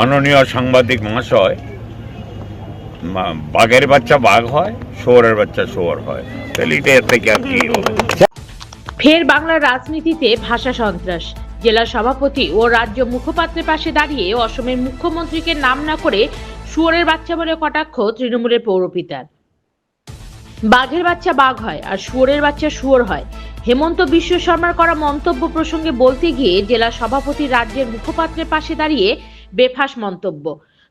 মাননীয় সাংবাদিক মহাশয় বাঘের বাচ্চা বাঘ হয়, শুয়োরের বাচ্চা শুয়োর হয়। তাহলে এটা এর থেকে আর কি ফের বাংলার রাজনীতিতে ভাষা সন্ত্রাস। জেলা সভাপতি ও রাজ্য মুখপাত্রের পাশে দাঁড়িয়ে অসমের মুখ্যমন্ত্রীকে নাম না করে শুয়োরের বাচ্চা বলে কটাক্ষ তৃণমূলের পৌরপিতার। বাঘের বাচ্চা বাঘ হয় আর শুয়োরের বাচ্চা শুয়োর হয়। হেমন্ত বিশ্ব শর্মার করা মন্তব্য প্রসঙ্গে বলতে গিয়ে জেলা সভাপতি রাজ্যের মুখপাত্রের পাশে দাঁড়িয়ে বেফাস মন্তব্য।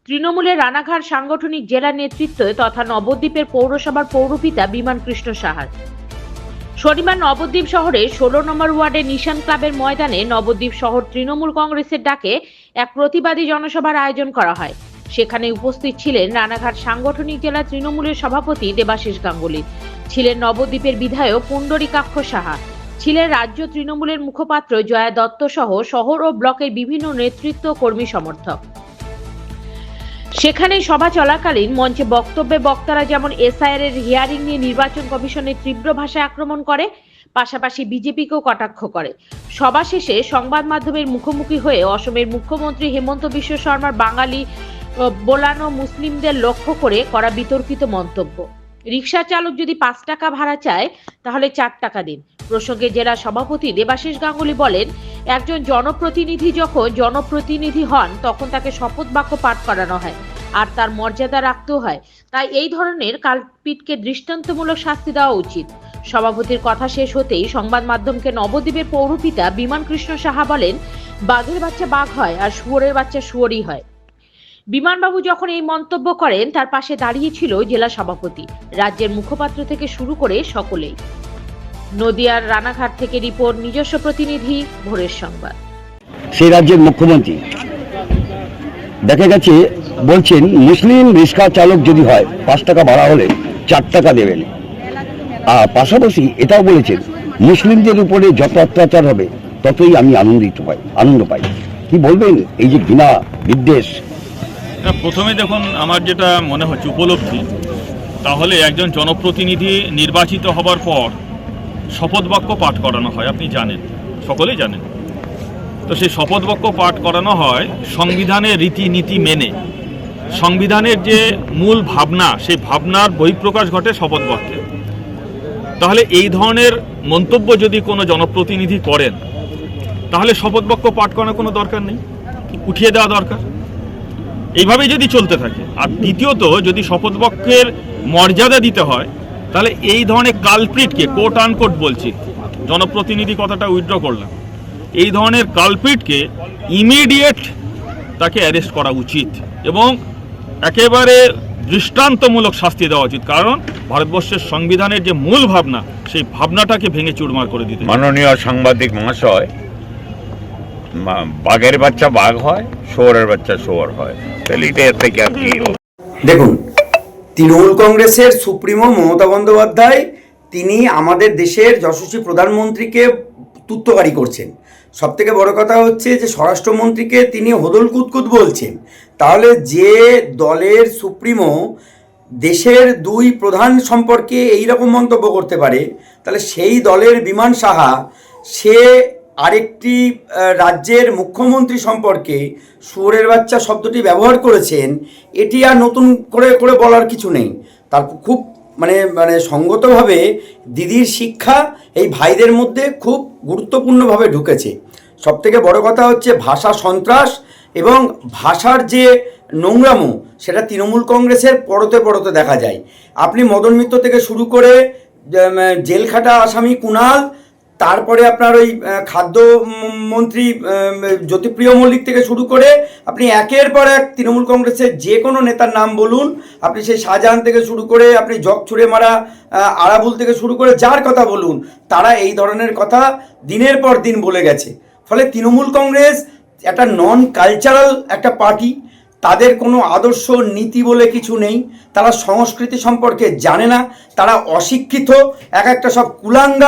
তৃণমূলের রানাঘাট সাংগঠনিক জেলা নেতৃত্ব তথা নবদ্বীপের পৌরসভার পৌরপিতা বিমান কৃষ্ণ সাহার। শনিবার নবদ্বীপ শহরে ষোলো নম্বর ওয়ার্ডের নিশান ক্লাবের ময়দানে নবদ্বীপ শহর তৃণমূল কংগ্রেসের ডাকে এক প্রতিবাদী জনসভার আয়োজন করা হয়। সেখানে উপস্থিত ছিলেন রানাঘাট সাংগঠনিক জেলা তৃণমূলের সভাপতি দেবাশিস গাঙ্গুলি, ছিলেন নবদ্বীপের বিধায়ক পুণ্ডরীকাক্ষ সাহা ছিলেন রাজ্য তৃণমূলের মুখপাত্র জয়া দত্ত সহ শহর ও ব্লকের বিভিন্ন নেতৃত্ব কর্মী সমর্থক। সেখানে সভা চলাকালীন মঞ্চে বক্তব্যে বক্তারা যেমন এসআইআর এর হিয়ারিং নিয়ে নির্বাচন কমিশনের তীব্র ভাষায় আক্রমণ করে, পাশাপাশি বিজেপিকেও কটাক্ষ করে। সভা শেষে সংবাদ মাধ্যমের মুখোমুখি হয়ে অসমের মুখ্যমন্ত্রী হেমন্ত বিশ্ব শর্মার বাঙালি বোলানো মুসলিমদের লক্ষ্য করে করা বিতর্কিত মন্তব্য। রিক্সা চালক যদি পাঁচ টাকা ভাড়া চায়, তাহলে চার টাকা দিন। প্রসঙ্গে জেলা সভাপতি দেবাশিস গাঙ্গুলি বলেন, একজন জনপ্রতিনিধি যখন জনপ্রতিনিধি হন, তখন তাকে শপথ বাক্য পাঠ করানো হয় আর তার মর্যাদা রাখতেও হয়। তাই এই ধরনের কালপিটকে দৃষ্টান্তমূলক শাস্তি দেওয়া উচিত। সভাপতির কথা শেষ হতেই সংবাদ মাধ্যমকে নবদ্বীপের পৌরপিতা বিমান কৃষ্ণ সাহা বলেন, বাঘের বাচ্চা বাঘ হয় আর শুয়োরের বাচ্চা শুয়োরই হয়। বিমানবাবু যখন এই মন্তব্য করেন, তার পাশে দাঁড়িয়ে ছিল জেলা সভাপতি। রাজ্যের মুখপাত্র থেকে শুরু করে সকলেই। নদিয়ার রানাঘাট থেকে রিপোর্ট নিজস্ব প্রতিনিধি ভোরের সংবাদ। সেই রাজ্যের মুখ্যমন্ত্রী। দেখা গেছে বলছেন মুসলিম রিক্সা চালক যদি হয় পাঁচ টাকা ভাড়া হলে চার টাকা দেবেন। আর পাশাপাশি এটাও বলেছেন মুসলিমদের উপরে যত অত্যাচার হবে ততই আমি আনন্দিত পাই আনন্দ পাই। কি বলবেন এই যে ঘৃণা বিদ্বেষ? প্রথমে দেখুন আমার যেটা মনে হচ্ছে উপলব্ধি তাহলে একজন জনপ্রতিনিধি নির্বাচিত হবার পর শপথ বাক্য পাঠ করানো হয়, আপনি জানেন, সকলেই জানেন। তো সেই শপথ বাক্য পাঠ করানো হয় সংবিধানের রীতিনীতি মেনে। সংবিধানের যে মূল ভাবনা, সেই ভাবনার বহিঃপ্রকাশ ঘটে শপথ বাক্যে। তাহলে এই ধরনের মন্তব্য যদি কোনো জনপ্রতিনিধি করেন, তাহলে শপথ বাক্য পাঠ করার কোনো দরকার নেই? উঠিয়ে দেওয়া দরকার? এইভাবে যদি চলতে থাকে। আর দ্বিতীয়ত, যদি শপথ বাক্যের মর্যাদা দিতে হয় তাহলে এই ধরনের কালপ্রিটকে কোট আনকোট বলছি জনপ্রতিনিধি কথাটা উইথড্র করলাম। এই ধরনের কালপ্রিটকে ইমিডিয়েট তাকে অ্যারেস্ট করা উচিত এবং একেবারে দৃষ্টান্তমূলক শাস্তি দেওয়া উচিত কারণ ভারতবর্ষের সংবিধানের যে মূল ভাবনা সেই ভাবনাটাকে ভেঙে চুরমার করে দিতে মাননীয় সাংবাদিক মহাশয় বাঘের বাচ্চা বাঘ হয় শুয়োরের বাচ্চা শুয়োর হয়। তাহলে এটা থেকে আর কি দেখুন তৃণমূল কংগ্রেসের সুপ্রিমো মমতা বন্দ্যোপাধ্যায়, তিনি আমাদের দেশের যশস্বী প্রধানমন্ত্রীকে তুত্তকারী করছেন। সব থেকে বড় কথা হচ্ছে যে, স্বরাষ্ট্রমন্ত্রীকে তিনি হদল কুতকুত বলছেন। তাহলে যে দলের সুপ্রিমো দেশের দুই প্রধান সম্পর্কে এই রকম মন্তব্য করতে পারে, তাহলে সেই দলের বিমান সাহা, সে আরেকটি রাজ্যের মুখ্যমন্ত্রী সম্পর্কে সুরের বাচ্চা শব্দটি ব্যবহার করেছেন, এটি আর নতুন করে করে বলার কিছু নেই। তার খুব মানে মানে সঙ্গতভাবে দিদির শিক্ষা এই ভাইদের মধ্যে খুব গুরুত্বপূর্ণভাবে ঢুকেছে। সবথেকে বড় কথা হচ্ছে ভাষা সন্ত্রাস এবং ভাষার যে নোংরামো, সেটা তৃণমূল কংগ্রেসের পরতে পরতে দেখা যায়। আপনি মদন মিত্র থেকে শুরু করে জেলখাটা, আসামি কুণাল তারপরে আপনার ওই খাদ্য মন্ত্রী জ্যোতিপ্রিয় মল্লিক থেকে শুরু করে আপনি একের পর এক তৃণমূল কংগ্রেসের যে কোনো নেতার নাম বলুন, আপনি সেই শাহজাহান থেকে শুরু করে আপনি জগ ছুড়ে মারা আরাবুল থেকে শুরু করে যার কথা বলুন, তারা এই ধরনের কথা দিনের পর দিন বলে গেছে। ফলে তৃণমূল কংগ্রেস একটা নন কালচারাল একটা পার্টি তাদের কোনো আদর্শ, নীতি বলে কিছু নেই, তারা সংস্কৃতি সম্পর্কে জানে না, তারা অশিক্ষিত, এক একটা সব কুলাঙ্গা